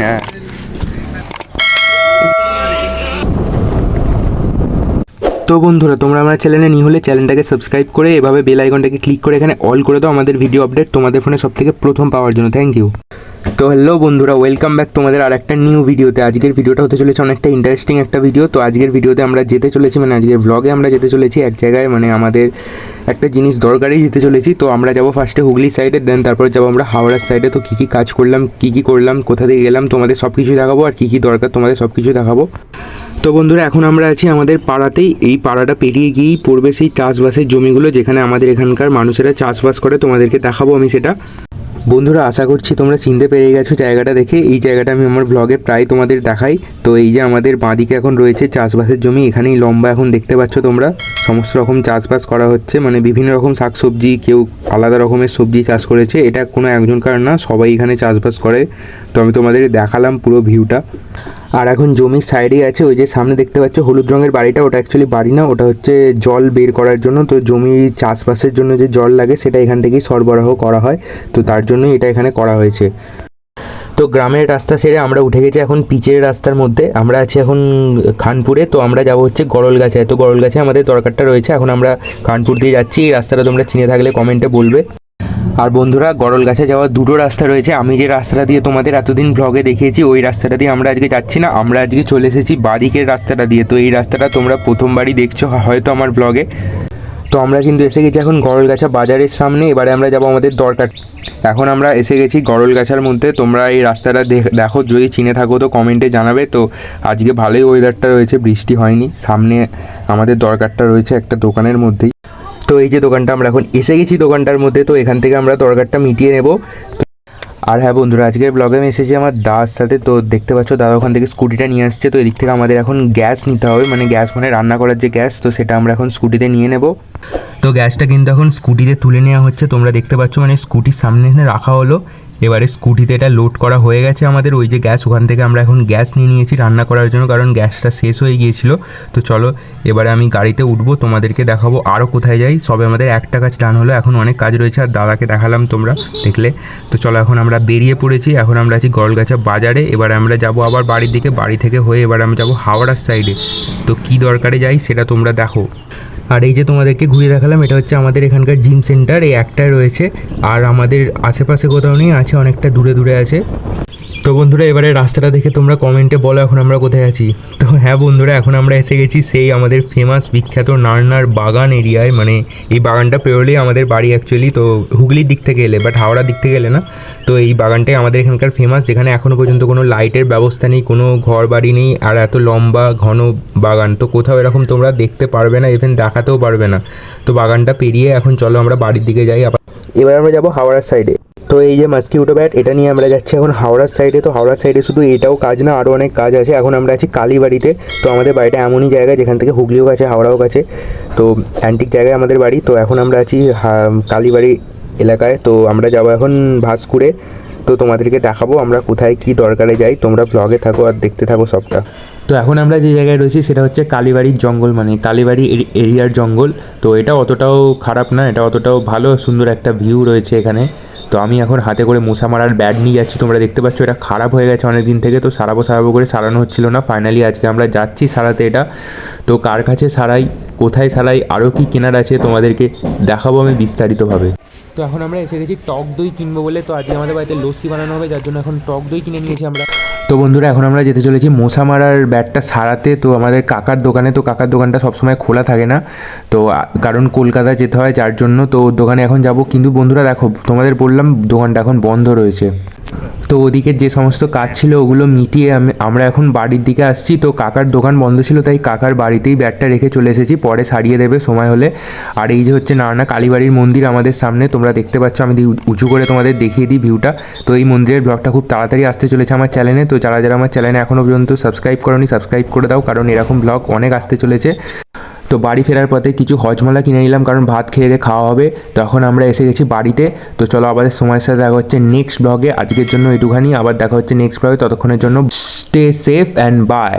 হ্যাঁ। তো বন্ধুরা, তোমরা আমার চ্যানেলে নি হলে চ্যানেলটাকে সাবস্ক্রাইব করে এভাবে বেল আইকনটাকে ক্লিক করে এখানে অল করে দাও আমাদের ভিডিও আপডেট তোমাদের ফোনে সব থেকে প্রথম পাওয়ার জন্য। থ্যাংক ইউ তো হ্যালো বন্ধুরা ওয়েলকাম ব্যাক তোমাদের আর একটা নিউ ভিডিওতে আজকের ভিডিওটা হতে চলেছে অনেকটা ইন্টারেস্টিং একটা ভিডিও তো আজকের ভিডিওতে আমরা যেতে চলেছি মানে আজকের ভ্লগে আমরা যেতে চলেছি, এক জায়গায় মানে আমাদের একটা জিনিস দরকারই যেতে চলেছি। তো আমরা যাব ফার্স্টে হুগলি সাইডে দেন তারপর যাব আমরা হাওড়ার সাইডে তো কী কী কাজ করলাম, কী কী করলাম, কোথা থেকে গেলাম, তোমাদের সব কিছু দেখাবো, আর কী কী দরকার তোমাদের সব কিছু দেখাবো। তো বন্ধুরা, এখন আমরা আছি আমাদের পাড়াতেই। এই পাড়াটা পেরিয়ে গিয়েই পড়বে সেই চাষবাসের জমিগুলো, যেখানে আমাদের এখানকার মানুষেরা চাষবাস করে, তোমাদেরকে দেখাবো আমি সেটা। বন্ধুরা, আশা করছি তোমরা চিনতে পেরে গেছো জায়গাটা দেখে। এই জায়গাটা আমি আমার ব্লগে প্রায় তোমাদের দেখাই। তো এই যে আমাদের বাঁদিকে এখন রয়েছে চাষবাসের জমি, এখানেই লম্বা এখন দেখতে পাচ্ছ তোমরা। সমস্ত রকম চাষবাস করা হচ্ছে মানে বিভিন্ন রকম শাকসবজি, কেউ আলাদা রকমের সবজি চাষ করেছে। এটা কোনো একজনকার না, সবাই এখানে চাষবাস করে। তো আমি তোমাদের দেখালাম পুরো ভিউটা আর এখন জমির সাইডেই আছে, ওই যে সামনে দেখতে পাচ্ছ হলুদ রঙের বাড়িটা, ওটা অ্যাকচুয়ালি বাড়ি না, ওটা হচ্ছে জল বের করার জন্য, তো জমি চাষবাসের জন্য যে জল লাগে সেটা এখান থেকেই সরবরাহ করা হয়, তো তার জন্যই এটা এখানে করা হয়েছে। তো গ্রামের রাস্তা সেরে আমরা উঠে গেছি এখন পিচের রাস্তার মধ্যে, আমরা আছি এখন খানপুরে, তো আমরা যাব হচ্ছে গরলগাছায় তো গরলগাছে আমাদের দরকারটা রয়েছে, এখন আমরা খানপুর দিয়ে যাচ্ছি, এই রাস্তাটা তোমরা চিনে থাকলে কমেন্টে বলবে। আর বন্ধুরা গরলগাছে যাওয়ার দুটো রাস্তা রয়েছে। আমি যে রাস্তাটা দিয়ে তোমাদের এতদিন ব্লগে দেখিয়েছি, ওই রাস্তাটা দিয়ে আমরা আজকে যাচ্ছি না। আমরা আজকে চলে এসেছি বাদিকের রাস্তাটা দিয়ে। তো এই রাস্তাটা তোমরা প্রথমবারই দেখছ হয়তো আমার ব্লগে তো আমরা কিন্তু এসে গেছি এখন গরলগাছা বাজারের সামনে। এবারে আমরা যাব আমাদের দরকার। এখন আমরা এসে গেছি গরলগাছার মধ্যে। তোমরা এই রাস্তাটা দেখো, যদি চিনে থাকো তো কমেন্টে জানাবে। তো আজকে ভালোই ওয়েদারটা রয়েছে, বৃষ্টি হয়নি। সামনে আমাদের দরকারটা রয়েছে একটা দোকানের মধ্যেই। তো এই যে দোকানটা আমরা এখন এসে গেছি, দোকানটার মধ্যে, তো এখান থেকে আমরা দরকারটা মিটিয়ে নেব। আর হ্যাঁ বন্ধুরা, আজকের ব্লগে আমি এসেছি আমার দাদার সাথে, তো দেখতে পাচ্ছ দাদা ওখান থেকে স্কুটিটা নিয়ে আসছে। তো এদিক থেকে আমাদের এখন গ্যাস নিতে হবে মানে গ্যাস মানে রান্না করার যে গ্যাস তো সেটা আমরা এখন স্কুটিতে নিয়ে নেব। তো গ্যাসটা কিন্তু এখন স্কুটিতে তুলে নেওয়া হচ্ছে। তোমরা দেখতে পাচ্ছ মানে স্কুটির সামনে এখানে রাখা হলো। এবারে স্কুটিতে এটা লোড করা হয়ে গেছে আমাদের। ওই যে গ্যাস, ওখান থেকে আমরা এখন গ্যাস নিয়ে নিয়েছি রান্না করার জন্য, কারণ গ্যাসটা শেষ হয়ে গিয়েছিল। তো চলো, এবারে আমি গাড়িতে উঠবো, তোমাদেরকে দেখাবো আরও কোথায় যাই। সবে আমাদের একটা কাজ ডান হলো, এখন অনেক কাজ রয়েছে, আর দাদাকে দেখালাম তোমরা দেখলে। তো চলো, এখন আমরা বেরিয়ে পড়েছি, এখন আমরা আছি গলগাছা বাজারে। এবার আমরা যাব আবার বাড়ির দিকে, বাড়ি থেকে হয়ে এবার আমরা যাব হাওড়ার সাইডে তো কি দরকারে যাই, সেটা তোমরা দেখো। আর এই যে তোমাদেরকে ঘুরিয়ে দেখালাম, এটা হচ্ছে আমাদের এখানকার জিম সেন্টার, এই একটাই রয়েছে। আর আমাদের আশেপাশে কোথাও নেই, আছে অনেকটা দূরে দূরে আছে। তো বন্ধুরা, এবারে রাস্তাটা দেখে তোমরা কমেন্টে বলো এখন আমরা কোথায় আছি। তো হ্যাঁ বন্ধুরা, এখন আমরা এসে গেছি সেই আমাদের ফেমাস বিখ্যাত নারনার বাগান এরিয়ায়। মানে এই বাগানটা পেরোলেই আমাদের বাড়ি অ্যাকচুয়ালি তো হুগলির দিক থেকে এলে বাট হাওড়ার দিক থেকে এলে না? তো এই বাগানটাই আমাদের এখানকার ফেমাস যেখানে এখনও পর্যন্ত কোনো লাইটের ব্যবস্থা নেই, কোনো ঘর বাড়ি নেই, আর এত লম্বা, ঘন বাগান। তো কোথাও এরকম তোমরা দেখতে পারবে না ইভেন দেখাতেও পারবে না। তো বাগানটা পেরিয়ে এখন চলো আমরা বাড়ির দিকে যাই। আবার এবার আমরা যাব হাওড়ার সাইডে তো এই যে মাস্কিউটো ব্যাট, এটা নিয়ে আমরা যাচ্ছি এখন হাওড়ার সাইডে তো হাওড়ার সাইডে শুধু এটাও কাজ না আরও অনেক কাজ আছে। এখন আমরা আছি কালীবাড়িতে। তো আমাদের বাড়িটা এমনই জায়গা, যেখান থেকে হুগলিও কাছে, হাওড়াও কাছে। তো অ্যান্টিক জায়গায় আমাদের বাড়ি। তো এখন আমরা আছি কালীবাড়ি এলাকায়। তো আমরা যাব এখন ভাস্কুরে। তো তোমাদেরকে দেখাবো আমরা কোথায় কি দরকারে যাই। তোমরা ব্লগে থাকো আর দেখতে থাকো সবটা। তো এখন আমরা যে জায়গায় রয়েছি, সেটা হচ্ছে কালীবাড়ির জঙ্গল মানে কালীবাড়ি এরি- এরিয়ার জঙ্গল। তো এটা অতটাও খারাপ না, এটা অতটাও ভালো, সুন্দর একটা ভিউ রয়েছে এখানে। তো আমি এখন হাতে করে মশা মারার ব্যাট নিয়ে যাচ্ছি। তোমরা দেখতে পাচ্ছ এটা খারাপ হয়ে গেছে অনেক দিন থেকে। তো সারাবো সারাবো করে সারানো হচ্ছিল না। ফাইনালি আজকে আমরা যাচ্ছি সারাতে এটা। তো কার কাছে সারাই? কোথায় সারাই? আরও কি কেনার আছে? তোমাদেরকে দেখাবো আমি বিস্তারিতভাবে। তো এখন আমরা এসে গেছি টক দই কিনবো বলে। তো আজকে আমাদের বাড়িতে লস্যি বানানো হবে, যার জন্য এখন টক দই কিনে নিয়েছি আমরা। তো বন্ধুরা, এখন আমরা যেতে চলেছি মশা মারার ব্যাটটা সারাতে। তো আমাদের কাকার দোকানে, তো কাকার দোকানটা সবসময় খোলা থাকে না। তো কারণ কলকাতা যেতে হয় যার জন্য। তো দোকানে এখন যাব। কিন্তু বন্ধুরা, দেখো, তোমাদের বললাম দোকানটা এখন বন্ধ রয়েছে। তো ওদিকে যে সমস্ত কাজ ছিল ওগুলো মিটিয়ে আমি আমরা এখন বাড়ির দিকে আসছি। তো কাকার দোকান বন্ধ ছিল, তাই কাকার বাড়িতেই ব্যাটটা রেখে চলে এসেছি। পরে সারিয়ে দেবে সময় হলে। আর এই যে হচ্ছে নানা কালীবাড়ির মন্দির আমাদের সামনে, তোমরা দেখতে পাচ্ছ, আমি উঁচু করে তোমাদের দেখিয়ে দিই ভিউটা তো এই মন্দিরের ব্লগটা খুব তাড়াতাড়ি আসতে চলেছে আমার চ্যানেলে তো যারা যারা আমার চ্যানেলে এখনও পর্যন্ত সাবস্ক্রাইব করোনি সাবস্ক্রাইব করে দাও, কারণ এরকম ব্লগ অনেক আসতে চলেছে। তো বাড়ি ফেরার পথে কিছু হজমলা কিনে নিলাম, কারণ ভাত খেয়ে দিয়ে খাওয়া হবে। তখন আমরা এসে গেছি বাড়িতে। তো চলো আমাদের সময়ের সাথে দেখা হচ্ছে নেক্সট ব্লগে আজকের জন্য এটুখানি, আবার দেখা হচ্ছে নেক্সট ব্লগে ততক্ষণের জন্য স্টে সেফ অ্যান্ড বাই